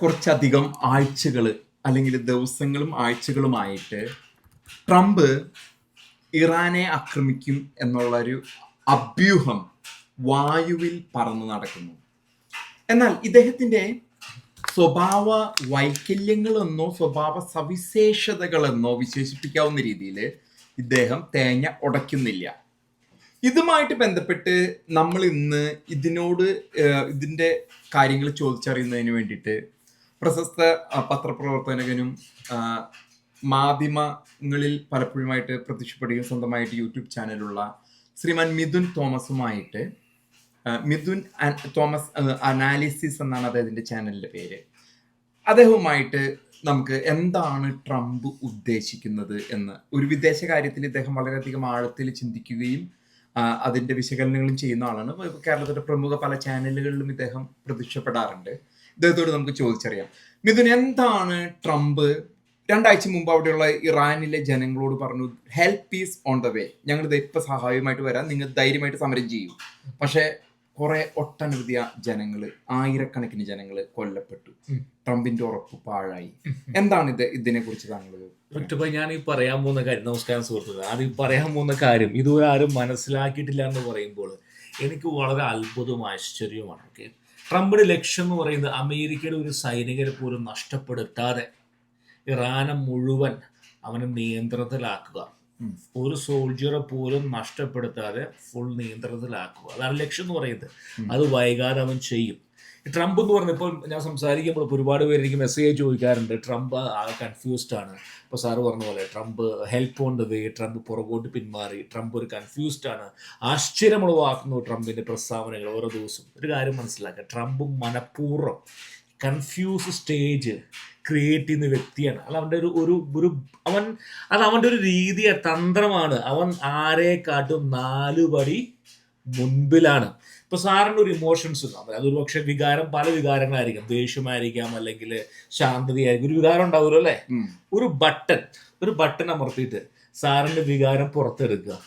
കുറച്ചധികം ആഴ്ചകൾ അല്ലെങ്കിൽ ദിവസങ്ങളും ആഴ്ചകളുമായിട്ട് ട്രംപ് ഇറാനെ ആക്രമിക്കും എന്നുള്ളൊരു അഭ്യൂഹം വായുവിൽ പറന്നു നടക്കുന്നു. എന്നാൽ ഇദ്ദേഹത്തിന്റെ സ്വഭാവ വൈകല്യങ്ങളെന്നോ സ്വഭാവ സവിശേഷതകളെന്നോ വിശേഷിപ്പിക്കാവുന്ന രീതിയിൽ ഇദ്ദേഹം തേങ്ങ ഉടയ്ക്കുന്നില്ല. ഇതുമായിട്ട് ബന്ധപ്പെട്ട് നമ്മൾ ഇന്ന് ഇതിനോട് ഇതിന്റെ കാര്യങ്ങൾ ചോദിച്ചറിയുന്നതിന് വേണ്ടിയിട്ട് പ്രശസ്ത പത്രപ്രവർത്തകനും മാധ്യമങ്ങളിൽ പലപ്പോഴുമായിട്ട് പ്രത്യക്ഷപ്പെടുകയും സ്വന്തമായിട്ട് യൂട്യൂബ് ചാനലുള്ള ശ്രീമാൻ മിഥുൻ തോമസുമായിട്ട് മിഥുൻ തോമസ് അനാലിസിസ് എന്നാണ് അദ്ദേഹത്തിന്റെ ചാനലിന്റെ പേര്. അദ്ദേഹവുമായിട്ട് നമുക്ക് എന്താണ് ട്രംപ് ഉദ്ദേശിക്കുന്നത് എന്ന് ഒരു വിദേശ കാര്യത്തിൽ ഇദ്ദേഹം വളരെയധികം ആഴത്തിൽ ചിന്തിക്കുകയും അതിന്റെ വിശകലനങ്ങളും ചെയ്യുന്ന ആളാണ്. കേരളത്തിന്റെ പ്രമുഖ പല ചാനലുകളിലും ഇദ്ദേഹം പ്രത്യക്ഷപ്പെടാറുണ്ട്. ഇദ്ദേഹത്തോട് നമുക്ക് ചോദിച്ചറിയാം. മിഥുൻ എന്താണ് ട്രംപ് രണ്ടാഴ്ച മുമ്പ് അവിടെയുള്ള ഇറാനിലെ ജനങ്ങളോട് പറഞ്ഞു help is on the way ഞങ്ങൾ ഇപ്പൊ സഹായമായിട്ട് വരാം. നിങ്ങൾ ധൈര്യമായിട്ട് സമരം ചെയ്യും. പക്ഷെ കുറെ ഒട്ടനവധി ജനങ്ങൾ ആയിരക്കണക്കിന് ജനങ്ങൾ കൊല്ലപ്പെട്ടു. ട്രംപിന്റെ ഉറപ്പ് പാഴായി. എന്താണ് ഇത്? ഇതിനെ കുറിച്ച് താങ്കൾ ഞാൻ ഈ പറയാൻ പോകുന്ന കാര്യം നമസ്കാരം സുഹൃത്തുക്കൾ അത് ഈ പറയാൻ പോകുന്ന കാര്യം ഇതുവരെ ആരും മനസ്സിലാക്കിയിട്ടില്ല എന്ന് പറയുമ്പോൾ എനിക്ക് വളരെ അത്ഭുതവും ആശ്ചര്യവുമാണ് ഓക്കെ ട്രംപിന്റെ ലക്ഷ്യം എന്ന് പറയുന്നത് അമേരിക്കയുടെ ഒരു സൈനികരെ പോലും നഷ്ടപ്പെടുത്താതെ ഇറാനെ മുഴുവൻ അവനെ നിയന്ത്രണത്തിലാക്കുക. ഒരു സോൾജിയറെ പോലും നഷ്ടപ്പെടുത്താതെ ഫുൾ നിയന്ത്രണത്തിലാക്കുക. അതാണ് ലക്ഷ്യം എന്ന് പറയുന്നത്. അത് വൈകാതെ അവൻ ചെയ്യും. ട്രംപ് എന്ന് പറഞ്ഞ ഇപ്പോൾ ഞാൻ സംസാരിക്കുമ്പോൾ ഇപ്പോൾ ഒരുപാട് പേര് എനിക്ക് മെസ്സേജ് ചോദിക്കാറുണ്ട്. ട്രംപ് കൺഫ്യൂസ്ഡ് ആണ്. ഇപ്പോൾ സാറ് പറഞ്ഞ പോലെ Trump help on the way Trump പുറകോട്ട് പിന്മാറി ട്രംപ് ഒരു കൺഫ്യൂസ്ഡ് ആണ്. ആശ്ചര്യമുളവാക്കുന്നു ട്രംപിന്റെ പ്രസ്താവനകൾ ഓരോ ദിവസവും. ഒരു കാര്യം മനസ്സിലാക്കുക ട്രംപ് മനഃപൂർവം കൺഫ്യൂസ് സ്റ്റേജ് ക്രിയേറ്റ് ചെയ്യുന്ന വ്യക്തിയാണ്. അല്ല അവന്റെ ഒരു ഒരു ഒരു അവൻ അത് അവന്റെ ഒരു രീതി തന്ത്രമാണ്. അവൻ ആരെക്കാട്ടും നാലുപടി മുൻപിലാണ്. ഇപ്പൊ സാറിന്റെ ഒരു ഇമോഷൻസ് അതൊരു പക്ഷെ വികാരം പല വികാരങ്ങളായിരിക്കും. ദേഷ്യമായിരിക്കാം അല്ലെങ്കിൽ ശാന്തതയായിരിക്കും. ഒരു വികാരം ഉണ്ടാവുമല്ലോ അല്ലേ? ഒരു ബട്ടൺ ഒരു ബട്ടൺ അമർത്തിയിട്ട് സാറിന്റെ വികാരം പുറത്തെടുക്കുക.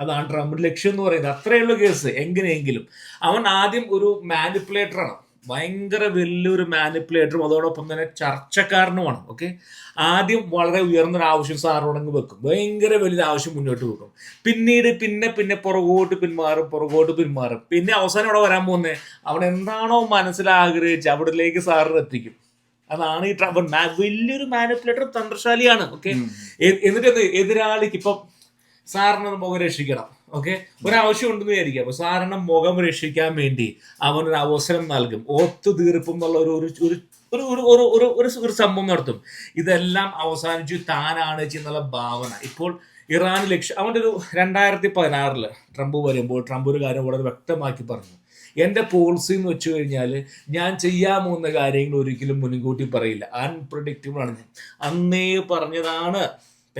അതാണ് ട്രംപിന്റെ ലക്ഷ്യം എന്ന് പറയുന്നത്. അത്രയുള്ള കേസ്. എങ്ങനെയെങ്കിലും. അവൻ ആദ്യം ഒരു മാനിപ്പുലേറ്ററാണ് ഭയങ്കര വലിയൊരു മാനിപ്പുലേറ്ററും അതോടൊപ്പം തന്നെ ചർച്ചക്കാരനുമാണ് ഓക്കെ ആദ്യം വളരെ ഉയർന്നൊരു ആവശ്യം സാറിനോടങ്ങ് വെക്കും. ഭയങ്കര വലിയൊരു ആവശ്യം മുന്നോട്ട് വെക്കും. പിന്നീട് പിന്നെ പിന്നെ പുറകോട്ട് പിന്മാറും പുറകോട്ട് പിന്മാറും. പിന്നെ അവസാനം ഇവിടെ വരാൻ പോകുന്നത് അവൻ എന്താണോ മനസ്സിലാഗ്രഹിച്ച് അവിടേക്ക് സാറിന് എത്തിക്കും. അതാണ് ഈ ട്രംപ് മാ- വലിയൊരു മാനിപ്പുലേറ്റർ തന്ത്രശാലിയാണ് ഓക്കെ എന്നിട്ട് എതിരാളിക്ക് ഇപ്പം സാറിനെ മുഖം രക്ഷിക്കണം. ഓക്കെ ഒരാവശ്യം ഉണ്ടെന്ന് വിചാരിക്കുക. അപ്പൊ സാറിന് മുഖം രക്ഷിക്കാൻ വേണ്ടി അവനൊരു അവസരം നൽകും. ഒത്തുതീർപ്പും എന്നുള്ള ഒരു ഒരു ഒരു ഒരു ഒരു ഒരു ഒരു ഒരു സംഭവം നടത്തും. ഇതെല്ലാം അവസാനിച്ചു താനാണ് എന്നുള്ള ഭാവന. ഇപ്പോൾ ഇറാൻ ലക്ഷ്യം അവന്റെ ഒരു രണ്ടായിരത്തി പതിനാറിൽ ട്രംപ് വരുമ്പോൾ ട്രംപ് ഒരു കാര്യം വളരെ വ്യക്തമാക്കി പറഞ്ഞു. എന്റെ പോളിസി എന്ന് വെച്ച് കഴിഞ്ഞാൽ ഞാൻ ചെയ്യാൻ പോകുന്ന കാര്യങ്ങൾ ഒരിക്കലും മുൻകൂട്ടി പറയില്ല. അൺപ്രഡിക്റ്റബിൾ ആണ് ഞാൻ. അന്നേ പറഞ്ഞതാണ്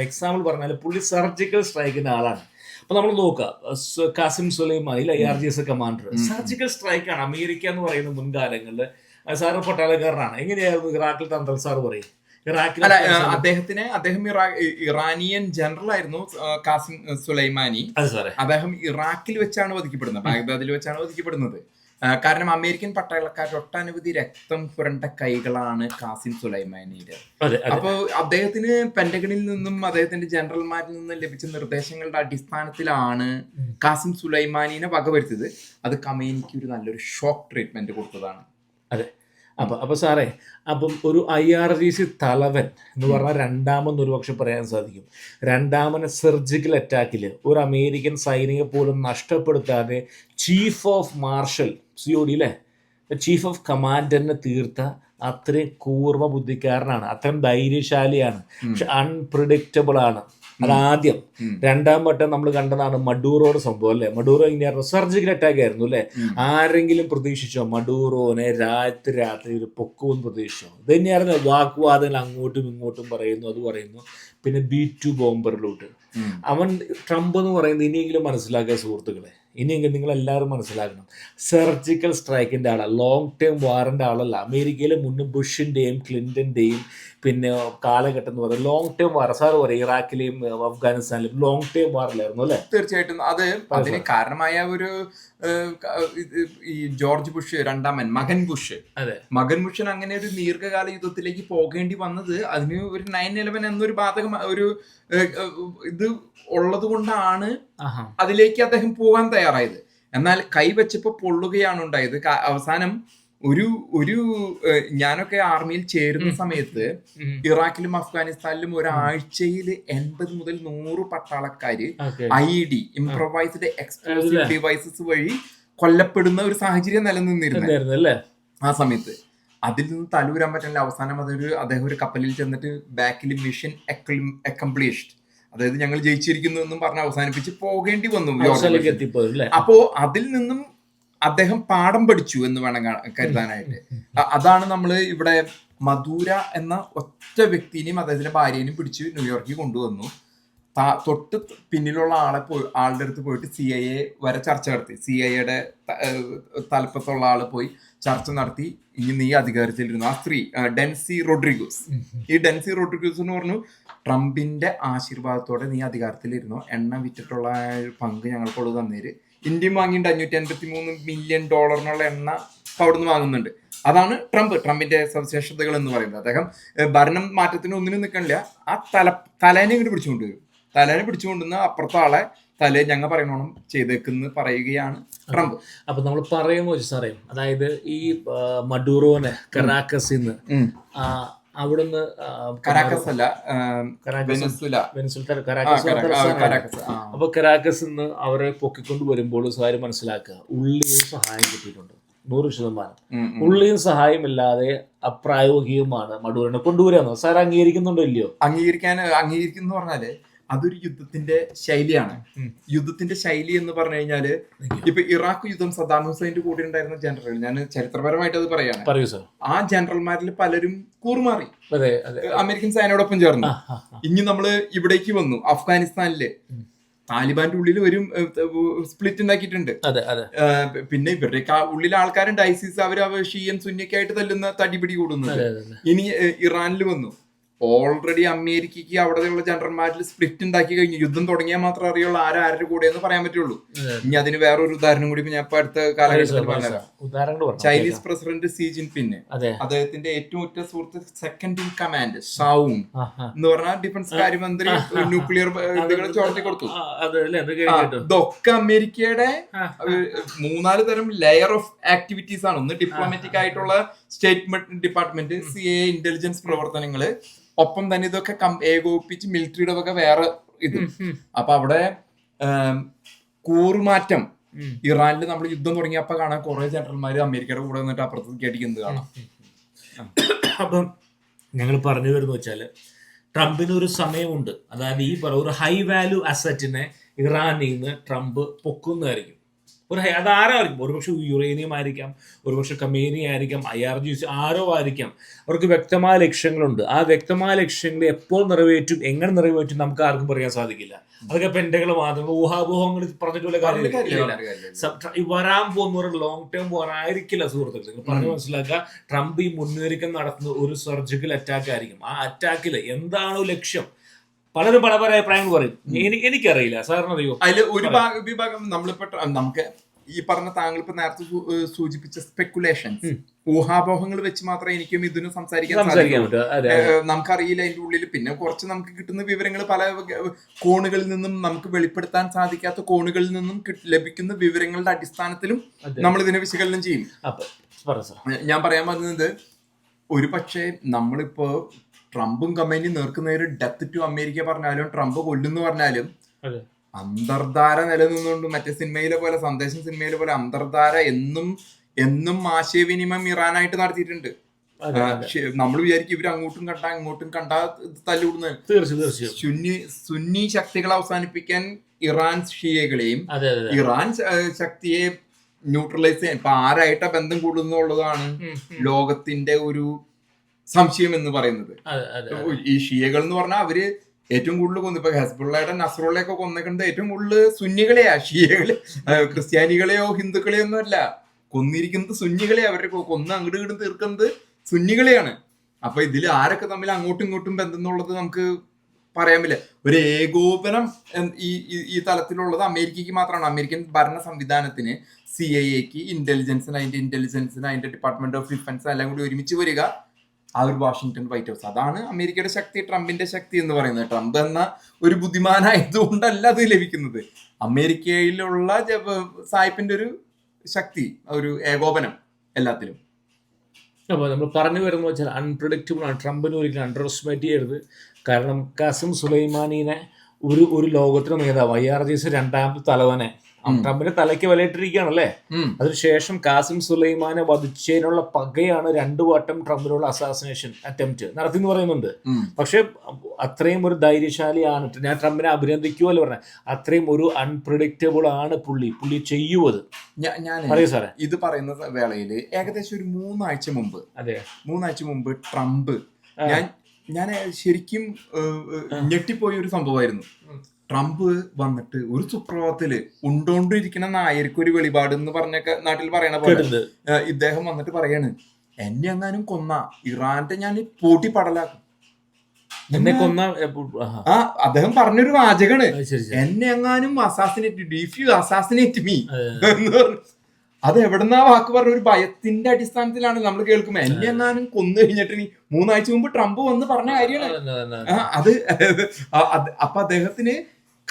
എക്സാമ്പിൾ പറഞ്ഞാൽ പുള്ളി സർജിക്കൽ സ്ട്രൈക്കിന്റെ ആളാണ്. അപ്പൊ നമ്മൾ നോക്കുക കാസിം ഇല്ല I R G S commander. Surgical സ്ട്രൈക്കാണ് America എന്ന് പറയുന്ന മുൻകാലങ്ങളിൽ സാറ് പട്ടാളക്കാരനാണ്. എങ്ങനെയായിരുന്നു ഇറാഖിൽ തന്ത്രം സാർ പറയും? ഇറാഖിൽ അല്ല അദ്ദേഹത്തിന് അദ്ദേഹം ഇറാ- ഇറാനിയൻ ജനറൽ ആയിരുന്നു കാസിം സുലൈമാനി. അദ്ദേഹം ഇറാഖിൽ വെച്ചാണ് വധിക്കപ്പെടുന്നത് ബാഗ്ദാദിൽ വെച്ചാണ് വധിക്കപ്പെടുന്നത്. കാരണം അമേരിക്കൻ പട്ടാളക്കാരുടെ ഒട്ടനവധി രക്തം പുരണ്ട കൈകളാണ് കാസിം സുലൈമാനിയുടെ. അപ്പോൾ അദ്ദേഹത്തിന് പെന്റഗണിൽ നിന്നും അദ്ദേഹത്തിന്റെ ജനറൽമാരിൽ നിന്നും ലഭിച്ച നിർദ്ദേശങ്ങളുടെ അടിസ്ഥാനത്തിലാണ് കാസിം സുലൈമാനിനെ വകവരുത്തിയത്. അത് കമേനിക്ക് ഒരു നല്ലൊരു ഷോക്ക് ട്രീറ്റ്മെന്റ് കൊടുത്തതാണ്. അതെ. അപ്പൊ അപ്പൊ സാറേ അപ്പം ഒരു ഐ ആർ ജി സി തലവൻ എന്ന് പറഞ്ഞാൽ രണ്ടാമെന്ന് ഒരു പക്ഷെ പറയാൻ സാധിക്കും. രണ്ടാമന് സർജിക്കൽ അറ്റാക്കിൽ ഒരു അമേരിക്കൻ സൈനിക പോലും നഷ്ടപ്പെടുത്താതെ chief of marshal C O D അല്ലേ ചീഫ് ഓഫ് കമാൻഡറിനെ തീർത്ത അത്രയും കൂർമ്മ ബുദ്ധിക്കാരനാണ് അത്രയും ധൈര്യശാലിയാണ്. പക്ഷെ അൺപ്രിഡിക്റ്റബിൾ ആണ്. അതാദ്യം രണ്ടാം വട്ടം നമ്മൾ കണ്ടതാണ് മഡൂറോയുടെ സംഭവം അല്ലേ? മഡൂറോ ഇങ്ങനെയായിരുന്നു സർജിക്കൽ അറ്റാക്ക് ആയിരുന്നു അല്ലേ? ആരെങ്കിലും പ്രതീക്ഷിച്ചോ? മഡൂറോനെ രാത്രി രാത്രി ഒരു പൊക്കവും പ്രതീക്ഷിച്ചോ? ഇത് തന്നെയായിരുന്നു വാക്വാദങ്ങൾ അങ്ങോട്ടും ഇങ്ങോട്ടും പറയുന്നു അത് പറയുന്നു. പിന്നെ ബി ടു ബോംബറിലോട്ട് അവൻ ട്രംപ് എന്ന് പറയുന്നത് ഇനിയെങ്കിലും മനസ്സിലാക്കുക സുഹൃത്തുക്കളെ ഇനിയെങ്കിലും നിങ്ങൾ എല്ലാവരും മനസ്സിലാക്കണം സർജിക്കൽ സ്ട്രൈക്കിന്റെ ആളാണ് ലോങ് ടേം വാറിന്റെ ആളല്ല. അമേരിക്കയിലെ മുന്നേ ബുഷിന്റെയും ക്ലിന്റന്റെയും പിന്നെ കാലഘട്ടം എന്ന് പറയുന്നത് ലോങ് ടേം വാർ സാർ പറയും ഇറാഖിലെയും അഫ്ഗാനിസ്ഥാനിലും ലോങ് ടേം വാറിലായിരുന്നു അല്ലേ? തീർച്ചയായിട്ടും. അത് അതിന് കാരണമായ ഒരു ഈ ജോർജ് ബുഷ് രണ്ടാമൻ മകൻ ബുഷ്. അതെ. മകൻ ബുഷൻ അങ്ങനെ ഒരു ദീർഘകാല യുദ്ധത്തിലേക്ക് പോകേണ്ടി വന്നത് അതിന് ഒരു നയൻ ഇലവൻ എന്നൊരു ബാധകം ഒരു ഇത് ഉള്ളത് കൊണ്ടാണ് അതിലേക്ക് അദ്ദേഹം പോകാൻ തയ്യാറായത്. എന്നാൽ കൈവച്ചപ്പോ പൊള്ളുകയാണ് ഉണ്ടായത്. അവസാനം ഒരു ഒരു ഞാനൊക്കെ ആർമിയിൽ ചേരുന്ന സമയത്ത് ഇറാഖിലും അഫ്ഗാനിസ്ഥാനിലും ഒരാഴ്ചയിൽ എൺപത് മുതൽ നൂറ് പട്ടാളക്കാര് I D improvised explosive devices വഴി കൊല്ലപ്പെടുന്ന ഒരു സാഹചര്യം നിലനിന്നിരുന്നു. ആ സമയത്ത്. അതിൽ നിന്ന് തലൂരാൻ പറ്റില്ല അവസാനം അതൊരു അദ്ദേഹം ഒരു കപ്പലിൽ ചെന്നിട്ട് ബാക്കിൽ മിഷൻ അക്കംപ്ലീഷ്ഡ് അതായത് ഞങ്ങൾ ജയിച്ചിരിക്കുന്നു എന്നും പറഞ്ഞ് അവസാനിപ്പിച്ച് പോകേണ്ടി വന്നു. അപ്പോ അതിൽ നിന്നും അദ്ദേഹം പാഠം പഠിച്ചു എന്ന് വേണം കരുതാനായിട്ട്. അതാണ് നമ്മൾ ഇവിടെ മധുര എന്ന ഒറ്റ വ്യക്തിനെയും അദ്ദേഹത്തിന്റെ ഭാര്യനെയും പിടിച്ച് ന്യൂയോർക്കിൽ കൊണ്ടുവന്നു. തൊട്ട് പിന്നിലുള്ള ആളെ പോയി ആളുടെ അടുത്ത് പോയിട്ട് സി ഐ എ വരെ ചർച്ച നടത്തി. സി ഐ എയുടെ തലപ്പത്തുള്ള ആൾ പോയി ചർച്ച നടത്തി. ഇനി നീ അധികാരത്തിലിരുന്നു. ആ സ്ത്രീ ഡെൻസി റോഡ്രിഗോസ്. ഈ ഡെൻസി റോഡ്രിഗോസ് എന്ന് പറഞ്ഞു ട്രംപിന്റെ ആശീർവാദത്തോടെ നീ അധികാരത്തിലിരുന്നു. എണ്ണ വിറ്റിട്ടുള്ള പങ്ക് ഞങ്ങൾക്കുള്ളത് തന്നേര്. ഇന്ത്യയും വാങ്ങിയിട്ട് അഞ്ഞൂറ്റി അൻപത്തി മൂന്ന് മില്യൺ ഡോളറിനുള്ള എണ്ണ ഇപ്പൊ അവിടുന്ന് വാങ്ങുന്നുണ്ട്. അതാണ് ട്രംപ്. ട്രംപിന്റെ സവിശേഷതകൾ എന്ന് പറയുന്നത്. അദ്ദേഹം ഭരണം മാറ്റത്തിന് ഒന്നിനും നിൽക്കണില്ല. ആ തല തലേനെ ഇങ്ങോട്ട് പിടിച്ചുകൊണ്ട് വരും തലേനെ പിടിച്ചുകൊണ്ടുവന്ന് അപ്പുറത്തെ ആളെ തലേ ഞങ്ങൾ പറയണോണം ചെയ്തേക്കെന്ന് പറയുകയാണ് ട്രംപ്. അപ്പൊ നമ്മൾ പറയുമ്പോൾ സാറേ അതായത് ഈ മഡൂറോനെ കറാക്കസിന്ന് അവിടുന്ന് കരാക്കസ് അല്ല. കരാക്കസ്. അപ്പൊ കരാക്കസ് നിന്ന് അവരെ പൊക്കിക്കൊണ്ട് വരുമ്പോൾ കാര്യം മനസ്സിലാക്കുക ഉള്ളിയും സഹായം കിട്ടിയിട്ടുണ്ട്. നൂറ് ശതമാനം. ഉള്ളിയും സഹായം ഉള്ളിയും സഹായമില്ലാതെ അപ്രായോഗികമാണ് മടൂരിനെ കൊണ്ടുവരാന്ന് സാർ അംഗീകരിക്കുന്നുണ്ടോ ഇല്ലയോ? അംഗീകരിക്കാൻ അംഗീകരിക്കുന്നു പറഞ്ഞാൽ അതൊരു യുദ്ധത്തിന്റെ ശൈലിയാണ്. യുദ്ധത്തിന്റെ ശൈലി എന്ന് പറഞ്ഞു കഴിഞ്ഞാൽ ഇപ്പൊ ഇറാഖ് യുദ്ധം സദ്ദാം ഹുസൈന്റെ കൂടെ ഉണ്ടായിരുന്ന ജനറൽ ഞാൻ ചരിത്രപരമായിട്ട് അത് പറയാണ്. ആ ജനറൽമാരിൽ പലരും കൂറുമാറി അമേരിക്കൻ സേനയോടൊപ്പം ചേർന്നു. ഇനി നമ്മൾ ഇവിടേക്ക് വന്നു അഫ്ഗാനിസ്ഥാനിൽ. താലിബാന്റെ ഉള്ളിൽ ഒരു സ്പ്ലിറ്റ് ഉണ്ടാക്കിയിട്ടുണ്ട്. പിന്നെ ഇവരുടെയൊക്കെ ഉള്ളിൽ ഉള്ളിലെ ആൾക്കാരുണ്ട്. ഐസിസ് അവർ ഷീയൻ സുന്നിയൊക്കെ ആയിട്ട് തല്ലുന്ന തടിപിടി കൂടുന്നത്. ഇനി ഇറാനിൽ വന്നു. ഓൾറെഡി അമേരിക്കക്ക് അവിടെയുള്ള ജനറൽമാരിൽ സ്പ്ലിറ്റ് ഉണ്ടാക്കി കഴിഞ്ഞു. യുദ്ധം തുടങ്ങിയാൽ മാത്രം അറിയുള്ളൂ ആരും ആരുടെ കൂടെ എന്ന് പറയാൻ പറ്റുള്ളൂ. ഇനി അതിന് വേറൊരു ഉദാഹരണം കൂടി ഞാൻ ഇപ്പൊ അടുത്ത കാലഘട്ടത്തിൽ പറഞ്ഞുതരാം ചൈനീസ് പ്രസിഡന്റ് സി ജിൻ പിന്നെ അദ്ദേഹത്തിന്റെ ഏറ്റവും ഉറ്റ സുഹൃത്ത് സെക്കൻഡ് ഇൻ കമാൻഡ് ഷാവും ആ, ആ. എന്ന് പറഞ്ഞാൽ ഡിഫൻസ് കാര്യമന്ത്രി ന്യൂക്ലിയർ ചോർത്തി കൊടുത്തു. ഇതൊക്കെ അമേരിക്കയുടെ മൂന്നാൽ തരം ലെയർ ഓഫ് ആക്ടിവിറ്റീസ് ആണ്. ഒന്ന് ഡിപ്ലോമാറ്റിക് ആയിട്ടുള്ള statement department C A intelligence പ്രവർത്തനങ്ങൾ ഒപ്പം തന്നെ ഇതൊക്കെ ഏകോപിപ്പിച്ച് മിലിറ്ററിയുടെ വക വേറെ ഇത്. അപ്പൊ അവിടെ കൂറുമാറ്റം. ഇറാനിൽ ഇറാനിൽ നമ്മൾ യുദ്ധം തുടങ്ങിയപ്പോ കാണാൻ കുറെ ജനറൽമാര് അമേരിക്കയുടെ കൂടെ നിന്നിട്ട് അപ്പുറത്ത് കേട്ടിക്കുന്നത് കാണാം. അപ്പം ഞങ്ങൾ പറഞ്ഞു വരുന്ന വെച്ചാൽ ട്രംപിന് ഒരു സമയമുണ്ട്. അതായത് ഈ പറ ഒരു ഹൈ വാല്യൂ അസറ്റിനെ ഇറാനിൽ നിന്ന് ട്രംപ് പൊക്കുന്നതായിരിക്കും. ഒരു അത് ആരായിരിക്കും? ഒരുപക്ഷെ യുറേനിയം ആയിരിക്കാം ഒരുപക്ഷെ കമേനി ആയിരിക്കാം ഐ ആർ ജി ആരോ ആയിരിക്കാം. അവർക്ക് വ്യക്തമായ ലക്ഷ്യങ്ങളുണ്ട്. ആ വ്യക്തമായ ലക്ഷ്യങ്ങൾ എപ്പോൾ നിറവേറ്റും എങ്ങനെ നിറവേറ്റും നമുക്ക് ആർക്കും പറയാൻ സാധിക്കില്ല. അതൊക്കെ പെൻഡകൾ മാത്രം ഊഹാപോഹങ്ങൾ പറഞ്ഞിട്ട് വല്ല കാര്യമില്ല. വരാൻ പോകുന്ന ഒരു ലോങ് ടേം വരായിരിക്കില്ല സുഹൃത്തുക്കൾ നിങ്ങൾ പറഞ്ഞു മനസ്സിലാക്കുക ട്രംപ് ഈ മുന്നേറിക്കം നടത്തുന്ന ഒരു സർജിക്കൽ അറ്റാക്ക് ആയിരിക്കും. ആ അറ്റാക്കിൽ എന്താണോ ലക്ഷ്യം? പലരും പല പല അഭിപ്രായങ്ങൾ പറയും. എനിക്ക് എനിക്കറിയില്ല. സാറിന് അറിയോ? അതിൽ ഒരു ഭാഗ- വിഭാഗം നമ്മളിപ്പോ ട്ര- നമുക്ക് ഈ പറഞ്ഞ താങ്കൾ ഇപ്പൊ നേരത്തെ സൂ- ഏഹ് സൂചിപ്പിച്ച സ്പെക്കുലേഷൻ ഊഹാപോഹങ്ങൾ വെച്ച് മാത്രമേ എനിക്കും ഇതിനും സംസാരിക്കാൻ സംസാരിക്കാൻ സാധിക്കൂ പറ്റും. അതെ ഏഹ് നമുക്കറിയില്ല അതിന്റെ ഉള്ളിൽ പിന്നെ കുറച്ച് നമുക്ക് കിട്ടുന്ന വിവരങ്ങൾ പല വക- കോണുകളിൽ നിന്നും നമുക്ക് വെളിപ്പെടുത്താൻ സാധിക്കാത്ത കോണുകളിൽ നിന്നും കിട്ട് ലഭിക്കുന്ന വിവരങ്ങളുടെ അടിസ്ഥാനത്തിലും അതെ. നമ്മൾ ഇതിനെ വിശകലനം ചെയ്യും. അപ്പൊ പറ സാർ ഞാൻ പറയാൻ വന്നത് ഒരു പക്ഷേ നമ്മളിപ്പോ ട്രംപും കമ്പനിയും നേർക്കുന്നതിന് ഡെത്ത് ടു അമേരിക്ക പറഞ്ഞാലും ട്രംപ് കൊല്ലുന്നു പറഞ്ഞാലും അന്തർധാര നിലനിന്നുകൊണ്ട് മറ്റേ സിനിമയിലെ പോലെ സന്ദേശം സിനിമയിലെ പോലെ അന്തർധാര എന്നും എന്നും ആശയവിനിമയം ഇറാനായിട്ട് നടത്തിയിട്ടുണ്ട്. നമ്മൾ വിചാരിക്കും ഇവർ അങ്ങോട്ടും കണ്ട ഇങ്ങോട്ടും കണ്ട തല്ലുവിടുന്നത് സുന്നി സുന്നി ശക്തികളെ അവസാനിപ്പിക്കാൻ ഇറാൻ ഷിയകളെയും. ഇറാൻ ശക്തിയെ ന്യൂട്രലൈസ് ചെയ്യാൻ ഇപ്പൊ ആരായിട്ടാ ബന്ധം കൂടുന്നുള്ളതാണ്. ലോകത്തിന്റെ ഒരു സംശയം എന്ന് പറയുന്നത്. ഈ ഷിയകൾ എന്ന് പറഞ്ഞാൽ അവർ ഏറ്റവും കൂടുതൽ കൊന്നു ഇപ്പൊ ഹെസ്ബുള്ളയുടെ നസറുള്ളയൊക്കെ കൊന്നേക്കുന്നത് ഏറ്റവും കൂടുതൽ സുന്നികളെയാ. ഷിയകളെ ക്രിസ്ത്യാനികളെയോ ഹിന്ദുക്കളെയോ ഒന്നും അല്ല. കൊന്നിരിക്കുന്നത് സുന്നികളെ അവരുടെ കൊ- കൊന്ന് അങ്ങോട്ട് ഇങ്ങോട്ട് തീർക്കുന്നത് സുന്നികളെയാണ്. അപ്പൊ ഇതിൽ ആരൊക്കെ തമ്മിൽ അങ്ങോട്ടും ഇങ്ങോട്ടും ബന്ധം എന്നുള്ളത് നമുക്ക് പറയാൻ പറ്റില്ല. ഒരു ഏകോപനം ഈ ഈ- ഈ തലത്തിലുള്ളത് അമേരിക്കയ്ക്ക് മാത്രമാണ്. അമേരിക്കൻ ഭരണ സംവിധാനത്തിന് സി ഐ എക്ക് ഇന്റലിജൻസിന് അതിന്റെ ഇന്റലിജൻസിന് അതിന്റെ ഡിപ്പാർട്ട്മെന്റ് ഓഫ് ഡിഫൻസ് എല്ലാം കൂടി ഒരുമിച്ച് വരിക. ആ ഒരു വാഷിങ്ടൺ വൈറ്റ് ഹൗസ്. അതാണ് അമേരിക്കയുടെ ശക്തി ട്രംപിന്റെ ശക്തി എന്ന് പറയുന്നത്. ട്രംപ് എന്ന ഒരു ബുദ്ധിമാനായതുകൊണ്ടല്ല അത് ലഭിക്കുന്നത്. അമേരിക്കയിലുള്ള സായിപ്പിന്റെ ഒരു ശക്തി ഒരു ഏകോപനം എല്ലാത്തിലും. അപ്പോൾ നമ്മൾ പറഞ്ഞു വരുന്ന വെച്ചാൽ അൺപ്രഡിക്റ്റബിൾ ആണ്. ട്രംപിനെ ഒരിക്കലും അണ്ടർ എസ്റ്റിമേറ്റ് ചെയ്യരുത്. കാരണം കാസിം സുലൈമാനിനെ ഒരു ഒരു ലോകത്തിലെ നേതാവ് ഐ ആർ ജി എസ് രണ്ടാമത്തെ തലവനെ. ട്രംപിന്റെ തലയ്ക്ക് വിലയിട്ടിരിക്കുകയാണല്ലേ. അതിനുശേഷം കാസിം സുലൈമാനെ വധിച്ചതിനുള്ള പകയാണ് രണ്ടു വട്ടം ട്രംപിനുള്ള അസാസിനേഷൻ അറ്റംപ്റ്റ്. നടത്തി എന്ന് പറയുന്നുണ്ട് പക്ഷെ അത്രയും ഒരു ധൈര്യശാലിയാണ്. ഞാൻ ട്രംപിനെ അഭിനന്ദിക്കുമല്ലോ പറഞ്ഞ? അത്രയും ഒരു അൺപ്രഡിക്റ്റബിൾ ആണ് പുള്ളി. പുള്ളി ചെയ്യുവത്. ഞാൻ സാറേ. ഇത് പറയുന്ന വേളയിൽ ഏകദേശം ഒരു മൂന്നാഴ്ച മുമ്പ്. അതെ. മൂന്നാഴ്ച മുമ്പ് ട്രംപ്. ഞാൻ ഞാൻ ശരിക്കും ഞെട്ടിപ്പോയ ഒരു സംഭവമായിരുന്നു. ട്രംപ് വന്നിട്ട് ഒരു സുപ്രഭാതത്തിൽ ഉണ്ടോണ്ടിരിക്കുന്ന നായർക്ക് ഒരു വെളിപാട് എന്ന് പറഞ്ഞൊക്കെ നാട്ടിൽ പറയണ പോലെ ഇദ്ദേഹം വന്നിട്ട് പറയാണ് എന്നെ എങ്ങാനും കൊന്ന ഇറാന്റെ ഞാൻ പൂട്ടി പടലാക്കും. എന്നെ കൊന്ന ആ. അദ്ദേഹം പറഞ്ഞൊരു വാചകാണ് എന്നെ എങ്ങാനും assassinate if you assassinate me. അത് എവിടുന്നാ വാക്ക് പറഞ്ഞ ഒരു ഭയത്തിന്റെ അടിസ്ഥാനത്തിലാണ് നമ്മൾ കേൾക്കുമ്പോൾ എന്നെ എങ്ങാനും കൊന്നു കഴിഞ്ഞിട്ട് ഇനി മൂന്നാഴ്ച മുമ്പ് ട്രംപ് വന്ന് പറഞ്ഞ കാര്യമാണ്. അത് അപ്പൊ അദ്ദേഹത്തിന്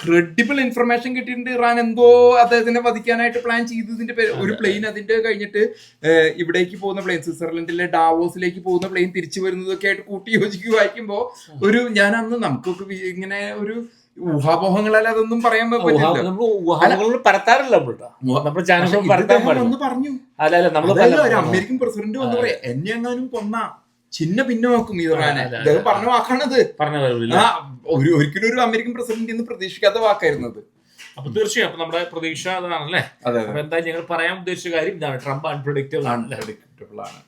ക്രെഡിബിൾ ഇൻഫർമേഷൻ കിട്ടിയിട്ടുണ്ട് ഇറാൻ. എന്തോ അദ്ദേഹത്തിനെ വധിക്കാനായിട്ട് പ്ലാൻ ചെയ്തതിന്റെ പേര് ഒരു പ്ലെയിൻ അതിന്റെ കഴിഞ്ഞിട്ട് ഇവിടേക്ക് പോകുന്ന പ്ലെയിൻ സ്വിറ്റ്സർലൻഡിലെ ഡാവോസിലേക്ക് പോകുന്ന പ്ലെയിൻ തിരിച്ചു വരുന്നതൊക്കെ ആയിട്ട് കൂട്ടി യോജിക്കുക വായിക്കുമ്പോ ഒരു ഞാൻ അന്ന് നമുക്കൊക്കെ ഇങ്ങനെ ഒരു ഊഹാപോഹങ്ങളല്ല അതൊന്നും പറയാൻ പറഞ്ഞു. അമേരിക്കൻ പ്രസിഡന്റ് വന്ന് പറയാം എന്നെ എങ്ങാനും കൊന്ന ചിന്ന ഭിന്നമാക്കും ഇറാനെ. അദ്ദേഹം പറഞ്ഞ വാക്കാണത്. ഒരു ഒരിക്കലും ഒരു അമേരിക്കൻ പ്രസിഡന്റ് എന്ന് പ്രതീക്ഷിക്കാത്ത വാക്കായിരുന്നു അത് അപ്പൊ തീർച്ചയായും അപ്പൊ നമ്മുടെ പ്രതീക്ഷ അതാണല്ലേ? അതെ അപ്പൊ എന്താ ഞങ്ങൾ പറയാൻ ഉദ്ദേശിച്ച കാര്യം ഇതാണ്. ട്രംപ് അൺപ്രഡിക്റ്റബിൾ ആണ്. അൺപ്രഡിക്റ്റബിൾ ആണ്.